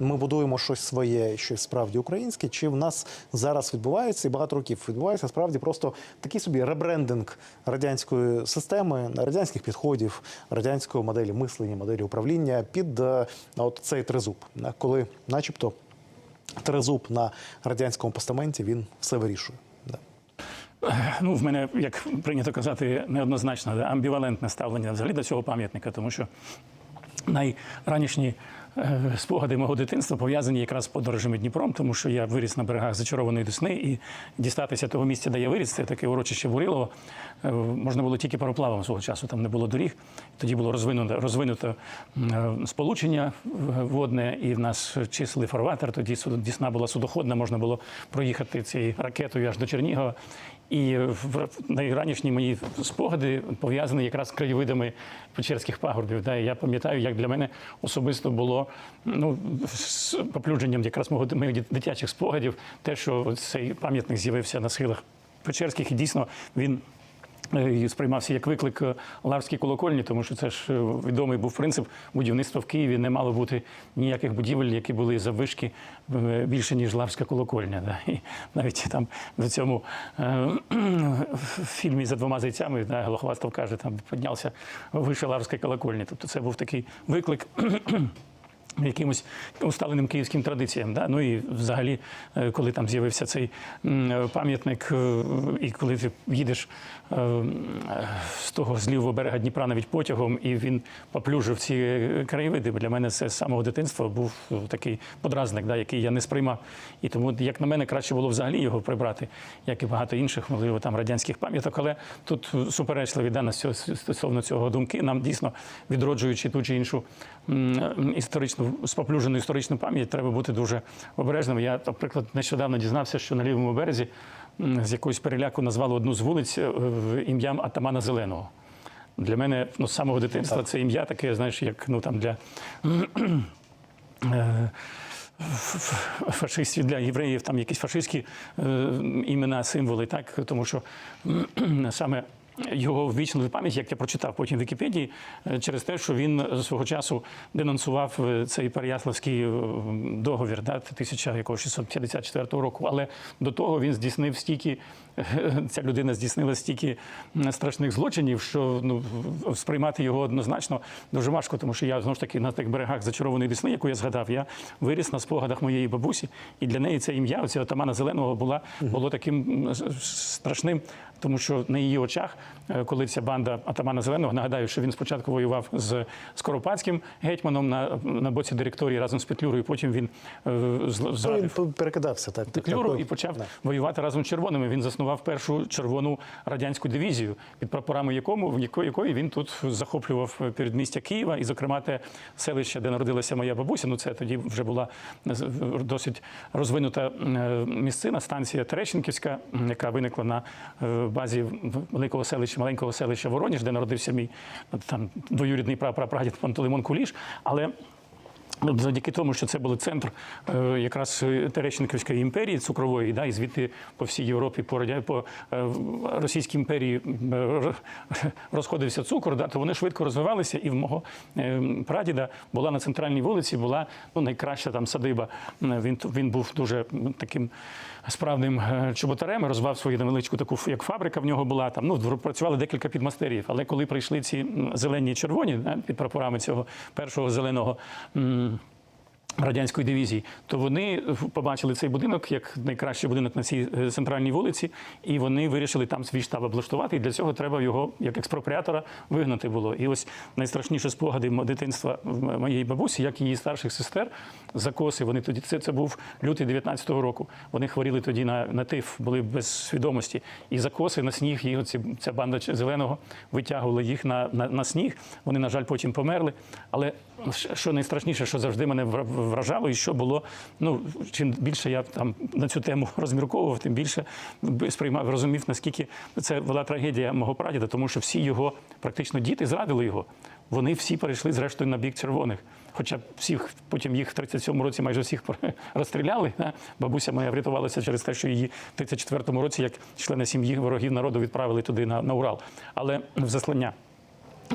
ми будуємо щось своє, щось справді українське, чи в нас зараз відбувається і багато років відбувається справді просто такий собі ребрендинг радянської системи, радянських підходів, радянської моделі мислення, моделі управління під е, от цей тризуб, коли, начебто, тризуб на радянському постаменті він все вирішує. Ну, в мене, як прийнято казати, неоднозначно амбівалентне ставлення взагалі до цього пам'ятника, тому що найранішні спогади мого дитинства пов'язані якраз з подорожами Дніпром, тому що я виріс на берегах зачарованої Десни, і дістатися того місця, де я виріс, це таке урочище Бурилово, е, можна було тільки пароплавом свого часу, там не було доріг. Тоді було розвинуто, розвинуто е, сполучення водне, і в нас числили фарватер. Тоді Дісна була судоходна, можна було проїхати цією ракетою аж до Чернігова. І в- найранішні мої спогади пов'язані якраз з краєвидами Печерських пагорбів. Да, я пам'ятаю, як для мене особисто було ну, з поплюдженням якраз мого моїх дитячих спогадів, те, що цей пам'ятник з'явився на схилах Печерських, і дійсно він. Е, і Сприймався як виклик е, Лавській колокольні, тому що це ж е, відомий був принцип будівництва в Києві. Не мало бути ніяких будівель, які були заввишки більше ніж Лавська колокольня. Да. І навіть там в цьому в фільмі за двома зайцями да, Голохвастов каже, там піднявся вище Лавської колокольні. Тобто це був такий виклик. Якимось усталеним київським традиціям. Да? Ну і взагалі, е, коли там з'явився цей е, пам'ятник, е, і коли ти їдеш з того з лівого берега Дніпра навіть потягом, і він поплюжив ці краєвиди. Для мене це з самого дитинства був такий подразник, да, який я не сприймав. І тому, як на мене, краще було взагалі його прибрати, як і багато інших, можливо, там радянських пам'яток. Але тут суперечливі да, стосовно цього думки. Нам дійсно відроджуючи ту чи іншу історичну споплюжену історичну пам'ять, треба бути дуже обережним. Я, наприклад, нещодавно дізнався, що на лівому березі з якоїсь переляку назвали одну з вулиць е, ім'ям Атамана Зеленого. Для мене ну, з самого дитинства це ім'я таке, знаєш, як ну там для. е, Фашистів для євреїв там якісь фашистські е, імена, символи, так тому що саме його ввічнили в пам'ять, як я прочитав потім в Вікіпедії, е, через те, що він свого часу денонсував е, цей Переяславський е, договір да, 1654 року. Але до того він здійснив стільки, ця людина здійснила стільки страшних злочинів, що ну, сприймати його однозначно дуже важко, тому що я знову ж таки на тих берегах зачарованої Десни, яку я згадав, я виріс на спогадах моєї бабусі, і для неї це ім'я, оцього Атамана Зеленого, була, було таким страшним, тому що на її очах, е, коли ця банда Атамана Зеленого, нагадаю, що він спочатку воював з Скоропадським гетьманом на, на боці директорії разом з Петлюрою, потім він е, зрадив. він перекидався так. Петлюру так. і почав воювати разом з червоними. Він заснував першу червону радянську дивізію, під прапорами якому в яко- якої він тут захоплював передмістя Києва, і, зокрема, те селище, де народилася моя бабуся. Ну це тоді вже була досить розвинута е, місцина, станція Терещенківська, яка виникла на е, базі великого селища, маленького селища Вороніж, де народився мій там двоюрідний прапрадід Пантелеймон Куліш. Але Завдяки тому, що це був центр е, якраз е, Терещенківської імперії цукрової, да, і звідти по всій Європі, по, по е, Російській імперії розходився цукор, да, то вони швидко розвивалися. І в мого прадіда була на центральній вулиці, була ну, найкраща там садиба. Він, він був дуже таким справним е, чоботарем, розвивав свою невеличку таку як фабрика в нього була. Там ну працювали декілька підмастерів. Але коли прийшли ці зелені і червоні під прапорами цього першого зеленого. Радянської дивізії, то вони побачили цей будинок як найкращий будинок на цій е, центральній вулиці, і вони вирішили там свій штаб облаштувати. І для цього треба його як експропріатора вигнати було. І ось найстрашніші спогади дитинства моєї бабусі, як її старших сестер, закоси. Вони тоді це, це був лютий 19-го року. Вони хворіли тоді на, на тиф, були без свідомості. І закоси на сніг, і оці, ця банда зеленого витягувала їх на, на, на сніг. Вони, на жаль, потім померли. Але що- найстрашніше, що завжди мене вражало, і що було, ну чим більше я там на цю тему розмірковував, тим більше сприймав, розумів, наскільки це була трагедія мого прадіда, тому що всі його, практично діти, зрадили його. Вони всі перейшли зрештою на бік червоних. Хоча всіх потім їх в 37-му році майже всіх розстріляли. Бабуся моя врятувалася через те, що її в 34-му році, як члени сім'ї ворогів народу, відправили туди на, на Урал. Але в заслання.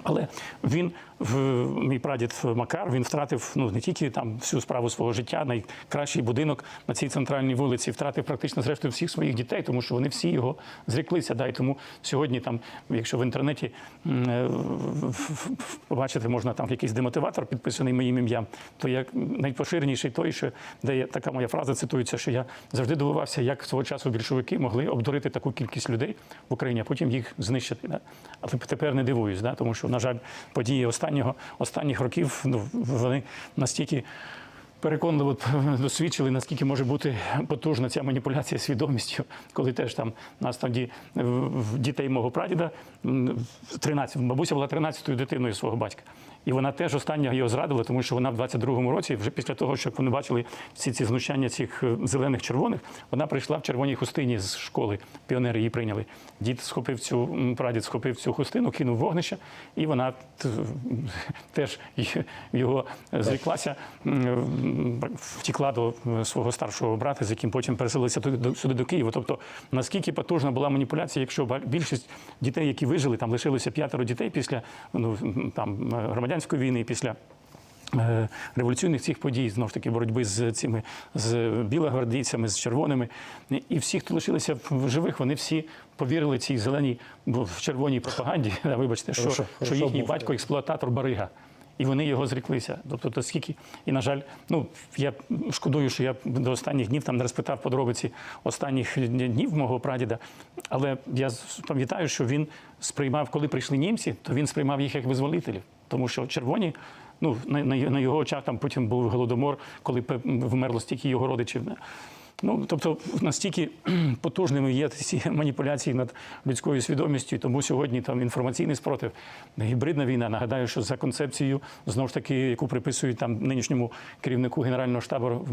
Але він, в- мій прадід Макар, він втратив ну не тільки там всю справу свого життя, найкращий будинок на цій центральній вулиці, втратив практично зрештою всіх своїх дітей, тому що вони всі його зріклися. Да, і тому сьогодні, там, якщо в інтернеті е, побачити, можна там якийсь демотиватор, підписаний моїм ім'ям, то як найпоширеніший той, що де є така моя фраза цитується, що я завжди дивувався, як свого часу більшовики могли обдурити таку кількість людей в Україні, а потім їх знищити. Да? Але тепер не дивуюсь, да? тому що, на жаль, події останнього, останніх років ну, вони настільки. Переконливо досвідчили, наскільки може бути потужна ця маніпуляція свідомістю, коли теж там нас тоді дітей мого прадіда 13, бабуся була 13-ю дитиною свого батька. І вона теж остання його зрадила, тому що вона в 22-му році, вже після того, як вони бачили всі ці знущання цих е, зелених червоних, вона прийшла в червоній хустині з школи. Піонери її прийняли. Дід схопив цю прадід схопив цю хустину, кинув вогнище, і вона теж його зріклася, м, втекла до е, свого старшого брата, з яким потім переселилися сюди до Києва. Тобто, наскільки потужна була маніпуляція, якщо більшість дітей, які вижили, там лишилося п'ятеро дітей після ну там е, громадянської війни, і після. е, Революційних цих подій знову ж таки боротьби з цими з білогвардійцями, з червоними, і всі, хто лишилися в живих, вони всі повірили цій зеленій в червоній пропаганді. Вибачте, що, що хорошо їхній батько експлуататор барига. І вони його зріклися. Тобто, то скільки, і на жаль, ну я шкодую, що я до останніх днів там не розпитав подробиці останніх днів мого прадіда. Але я пам'ятаю, що він сприймав, коли прийшли німці, то він сприймав їх як визволителів, тому що червоні. Ну, на, на, на його очах там потім був голодомор, коли вмерло стільки його родичів. Ну, тобто настільки потужними є ці маніпуляції над людською свідомістю, тому сьогодні там інформаційний спротив, гібридна війна. Нагадаю, що за концепцією знову ж таки, яку приписують там нинішньому керівнику Генерального штабу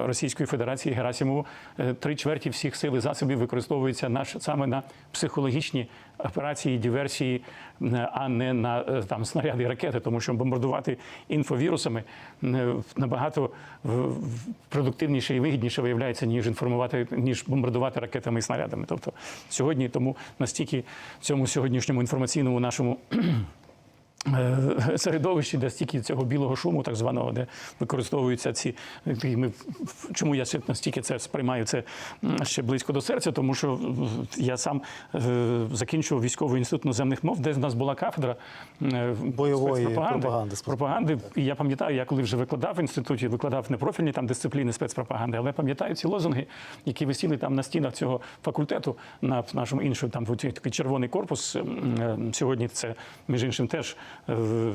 Російської Федерації Герасимову, е, три чверті всіх сил і засобів використовуються наш саме на психологічні операції, диверсії, е, а не на е, там снаряди і ракети, тому що бомбардувати інфовірусами е, набагато продуктивніше і вигідніше виявляється, ніж інформувати, ніж бомбардувати ракетами і снарядами. Тобто сьогодні тому настільки цьому сьогоднішньому інформаційному нашому. Е, Середовищі, де стільки цього білого шуму, так званого, де використовуються ці ми чому я ще настільки це сприймаю це ще близько до серця, тому що я сам е, закінчував військовий інститут іноземних мов, де в нас була кафедра е, Бойової спецпропаганди. пропаганди. пропаганди. І я пам'ятаю, я коли вже викладав в інституті, викладав непрофільні там дисципліни спецпропаганди, але пам'ятаю ці лозунги, які висіли там на стінах цього факультету на нашому іншому там от такий червоний корпус. Сьогодні це між іншим теж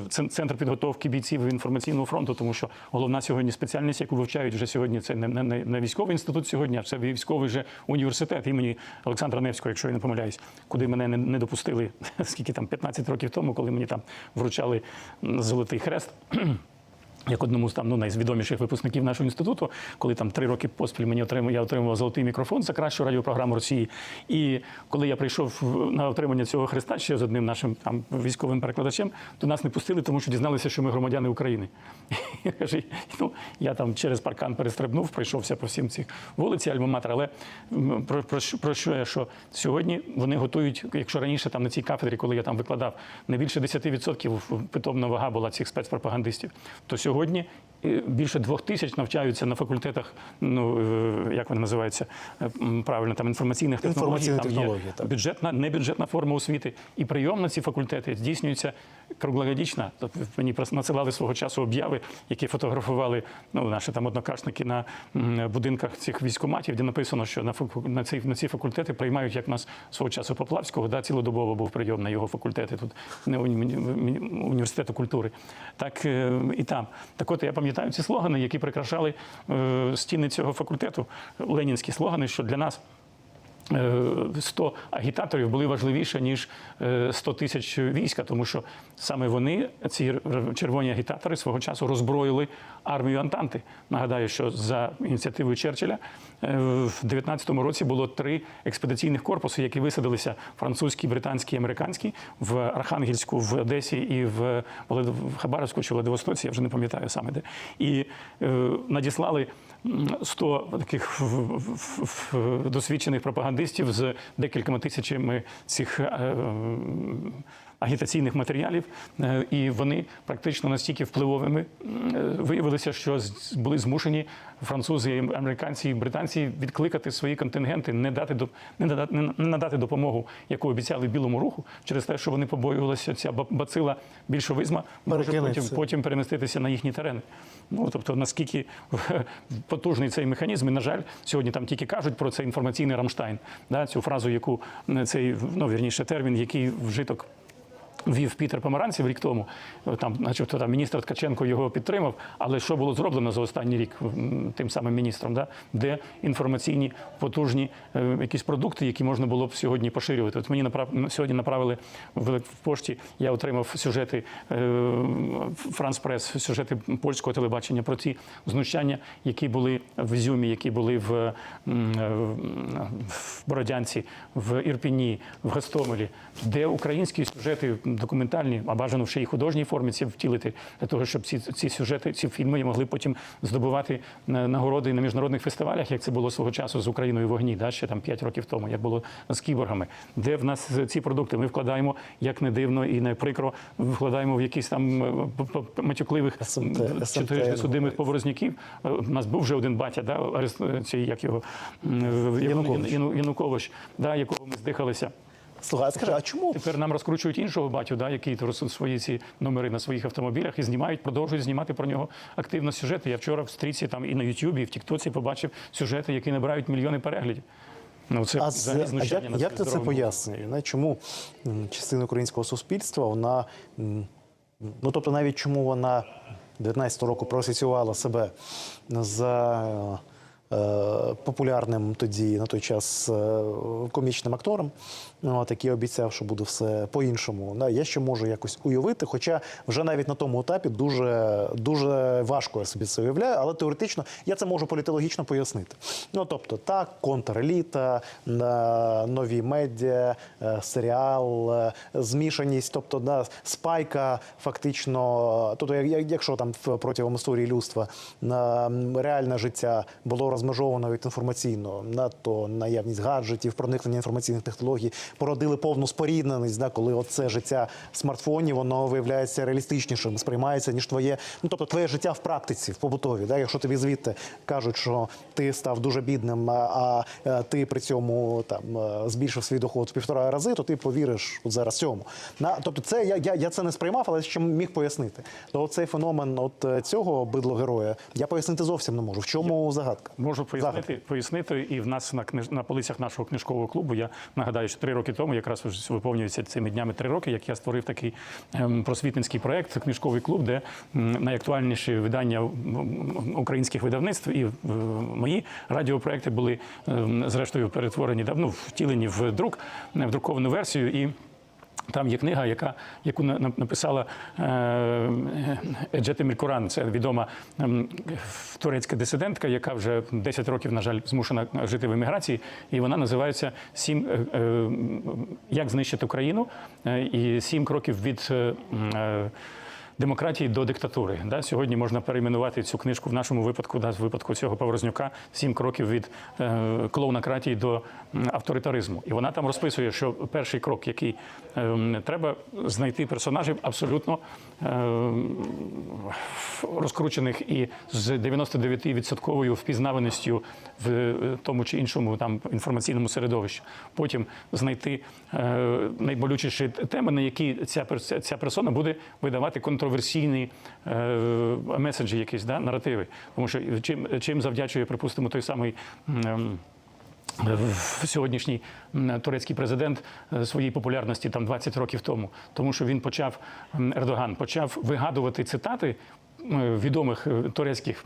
центр підготовки бійців інформаційного фронту, тому що головна сьогодні спеціальність, яку вивчають вже сьогодні, це не, не, не- військовий інститут сьогодні, а це військовий же університет імені Олександра Невського, якщо я не помиляюсь, куди мене не, не допустили скільки там 15 років тому, коли мені там вручали золотий хрест. Як одному з там ну найвідоміших випускників нашого інституту, коли там три роки поспіль мені отримав, я отримував золотий мікрофон за кращу радіопрограму Росії. І коли я прийшов на отримання цього хреста ще з одним нашим там військовим перекладачем, то нас не пустили, тому що дізналися, що ми громадяни України. Я ну я там через паркан перестрибнув, пройшовся по всім цих вулиці Альма-Матер. Але про, про, про що я що сьогодні вони готують, якщо раніше там на цій кафедрі, коли я там викладав, не більше 10% питомна вага була цих спецпропагандистів, то сьогодні е, більше двох тисяч навчаються на факультетах, ну е, як вони називаються е, правильно, там інформаційних технологій. Там технології, є так. бюджетна, небюджетна форма освіти. І прийом на ці факультети здійснюється круглогодічно. Тобто мені просто надсилали свого часу обяви, які фотографували ну, наші там однокашники на будинках цих військоматів, де написано, що на на ці, на ці факультети приймають, як нас свого часу Поплавського, да, цілодобово був прийом на його факультети, тут не уні- уні- університету культури. Так е, і там. Так от я пам'ятаю ці слогани, які прикрашали е, стіни цього факультету, ленінські слогани, що для нас. Е, 100 агітаторів були важливіше, ніж е, 100 тисяч війська, тому що саме вони, ці червоні агітатори, свого часу роззброїли армію Антанти. Нагадаю, що за ініціативою Черчилля е, в 19-му році було три експедиційних корпуси, які висадилися французький, британський, американський в Архангельську, в Одесі і в Хабаровську чи Владивостоці, я вже не пам'ятаю саме де. І е, надіслали 100 таких досвідчених пропагандистів з декількома тисячами цих е, агітаційних матеріалів, е, і вони практично настільки впливовими е, виявилися, що були змушені французи, американці і британці відкликати свої контингенти, не дати не надати, не надати допомогу, яку обіцяли білому руху, через те, що вони побоювалися ця бацила більшовизма може потім, потім переміститися на їхні терени. Ну тобто, наскільки потужний цей механізм, і на жаль, сьогодні там тільки кажуть про це інформаційний Рамштайн, да, цю фразу, яку цей ну вірніше термін, який вжиток. Ввів Пітер Помаранцев рік тому, там, начебто, там міністр Ткаченко його підтримав. Але що було зроблено за останній рік тим самим міністром? Да? Де інформаційні потужні е, якісь продукти, які можна було б сьогодні поширювати? От мені направ... сьогодні направили в, в пошті. Я отримав сюжети е, Прес, сюжети польського телебачення про ті знущання, які були в Ізюмі, які були в, е, в Бородянці, в Ірпіні, в Гостомелі, де українські сюжети документальні, а бажано ще й художній формі ці втілити, для того, щоб ці, ці сюжети, ці фільми могли потім здобувати е, нагороди на міжнародних фестивалях, як це було свого часу з Україною в вогні, да, ще там 5 років тому, як було з кіборгами, де в нас ці продукти ми вкладаємо, як не дивно і не прикро, вкладаємо в якісь там е, матюкливих судимих поворозняків. Е, У нас був вже один батя, да, арест- цей, як його Янукович. Янукович, да, якого ми здихалися. Слухай, а скажи, а чому Тепер нам розкручують іншого батю, да, який свої ці номери на своїх автомобілях і знімають, продовжують знімати про нього активно сюжети. Я вчора в стрічці там і на Ютубі, і в Тіктоці побачив сюжети, які набирають мільйони переглядів. Ну це А, з, а як, як ти це? Не? Чому частина українського суспільства, вона, ну тобто навіть чому вона 19 року проасоціювала себе за популярним тоді на той час е, комічним актором, от, який обіцяв, що буде все по-іншому. Я ще можу якось уявити, хоча вже навіть на тому етапі дуже, дуже важко я собі це уявляю, але теоретично я це можу політологічно пояснити. Ну тобто, так, контреліта, е, нові медіа, е, серіал, е, змішаність, тобто да, спайка, фактично, тобто, як- як- якщо там протягом історії людства реальне життя було розмежовано від інформаційного, на то наявність гаджетів, проникнення інформаційних технологій породили повну спорідненість, да, коли оце життя в смартфоні, воно виявляється реалістичнішим, сприймається ніж твоє, ну тобто твоє життя в практиці, в побутові. Да, якщо тобі звідти кажуть, що ти став дуже бідним, а, е, ти при цьому там е, збільшив свій доход в півтора рази, то ти повіриш от зараз цьому. На тобто, це я, я, я це не сприймав, але ще міг пояснити. То цей феномен от е, цього бидлогероя я пояснити зовсім не можу. В чому загадка? Можу пояснити, пояснити, і в нас на книж... на полицях нашого книжкового клубу. Я нагадаю, що три роки тому, якраз ось виповнюється цими днями три роки, як я створив такий ем, просвітницький проект, книжковий клуб, де найактуальніші видання українських видавництв і е, мої радіопроекти були ем, зрештою перетворені да, ну, втілені в друк, в друковану версію. І там є книга, яка, яку на- на- написала е, Еджети Мількуран. Це відома ем, турецька дисидентка, яка вже 10 років, на жаль, змушена жити в еміграції. І вона називається Сім е, е, як знищити Україну е, і сім кроків від. Демократії до диктатури. Да? Сьогодні можна перейменувати цю книжку в нашому випадку, да, в випадку цього Поворознюка, сім кроків від е, клоунократії до авторитаризму. І вона там розписує, що перший крок, який е, треба знайти персонажів абсолютно е, розкручених і з 99% впізнаваністю в е, тому чи іншому там інформаційному середовищі. Потім знайти е, найболючіші теми, на які ця ця персона буде видавати контроверсійні е, меседжі, якісь да, наративи. Тому що чим, чим завдячує, припустимо, той самий. м, Сьогоднішній турецький президент е, своїй популярності там 20 років тому, тому що він почав Ердоган почав вигадувати цитати відомих е, турецьких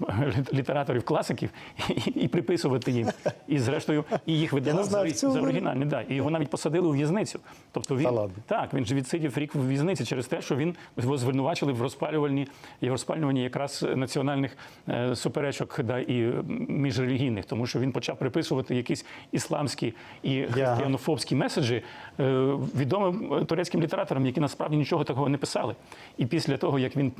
літераторів, класиків і, і приписувати їм. І зрештою і їх видавав за, за оригінальні. Да. І його навіть посадили у в'язницю. Тобто він Та так, він же відсидів рік в в'язниці через те, що він його звинувачили в розпалювальні і в розпалюванні якраз національних е, суперечок да, і міжрелігійних, тому що він почав приписувати якісь ісламські і християнофобські меседжі е, відомим е, турецьким літераторам, які насправді нічого такого не писали. І після того, як він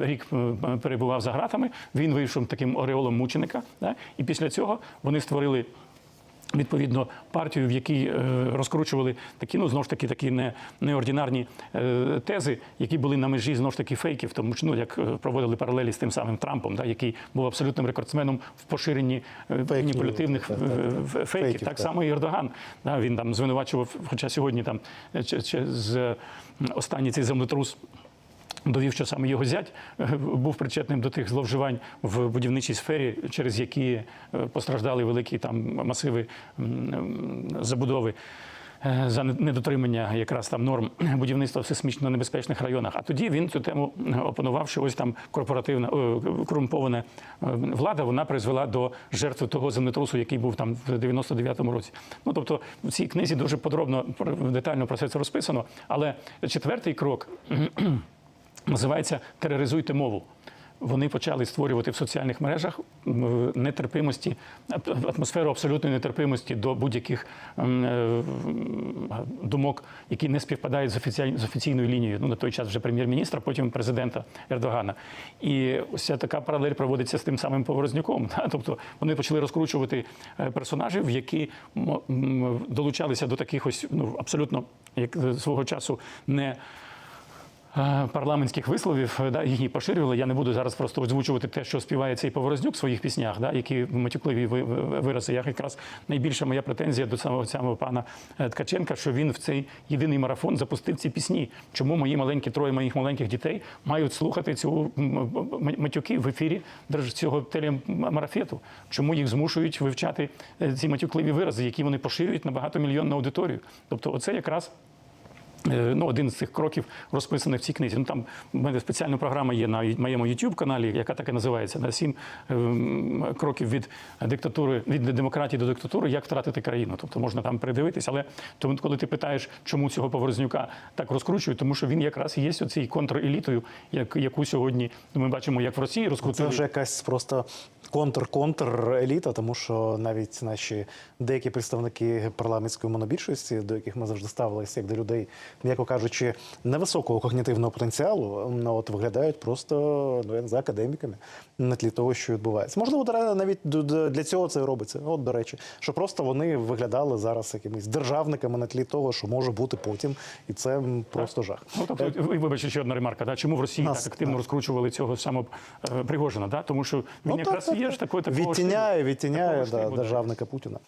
рік е, перебував за ґратами, він вийшов таким ореолом мученика. Да, і після цього вони створили Відповідно, партію, в якій е, розкручували такі, ну знову ж таки, такі не, неординарні е, тези, які були на межі знову ж таки фейків, тому що ну як е, проводили паралелі з тим самим Трампом, да, який був абсолютним рекордсменом в поширенні е, маніпулятивних е, фейків. Фейків, так само і Ердоган. Да, він там звинувачував, хоча сьогодні там е, чи- чи з е, останній цей землетрус. Довів, що саме його зять е, був причетним до тих зловживань в будівничій сфері, через які е, постраждали великі там масиви забудови. е, За недотримання якраз там норм будівництва в сейсмічно небезпечних районах. А тоді він цю тему опанував, що ось там корпоративна корумпована влада вона призвела до жертви того землетрусу, який був там в 99-му році. Ну тобто в цій книзі дуже подробно детально про це розписано. Але четвертий крок називається Тероризуйте мову. Вони почали створювати в соціальних мережах нетерпимості, атмосферу абсолютної нетерпимості до будь-яких е, думок, які не співпадають з офіцій- з офіційною лінією. Ну на той час вже прем'єр-міністра, потім президента Ердогана. І ось така паралель проводиться з тим самим Поворознюком. Тобто вони почали розкручувати е, персонажів, які долучалися до таких ось ну абсолютно як е, свого часу не парламентських висловів, да, їх поширювали. Я не буду зараз просто озвучувати те, що співає цей Поворознюк в своїх піснях, да, які матюкливі ви- ви- вирази. Я якраз найбільша моя претензія до самого цього пана е, Ткаченка, що він в цей єдиний марафон запустив ці пісні. Чому мої маленькі троє моїх маленьких дітей мають слухати цю матюки в ефірі цього телемарафету? Чому їх змушують вивчати е, ці матюкливі вирази, які вони поширюють на багатомільйонну аудиторію? Тобто, оце якраз. Е, Ну, один з цих кроків розписаний в цій книзі. Ну там в мене спеціальна програма є на моєму youtube каналі, яка так і називається на сім ем, кроків від диктатури від демократії до диктатури, як втратити країну. Тобто можна там передивитись. Але тому, коли ти питаєш, чому цього Поворознюка так розкручують, тому що він якраз і є оцією контрелітою, як яку сьогодні ми бачимо, як в Росії Це вже якась просто контр-контр еліта, тому що навіть наші деякі представники парламентської монобільшості, до яких ми завжди ставилися як до людей, м'яко кажучи, невисокого когнітивного потенціалу, от виглядають просто ну, я не знаю, академіками на тлі того, що відбувається. Можливо, навіть для цього це робиться. От до речі, що просто вони виглядали зараз якимись державниками на тлі того, що може бути потім, і це просто жах. Ну, тобто, ви- вибачте, ще одна ремарка. Да? Чому в Росії Нас- так активно так. розкручували цього самого е, Пригожина? Да? Тому що він Ну, якраз так, є ж такою такого відтіняє, відтіняє Такого да. державника Путіна.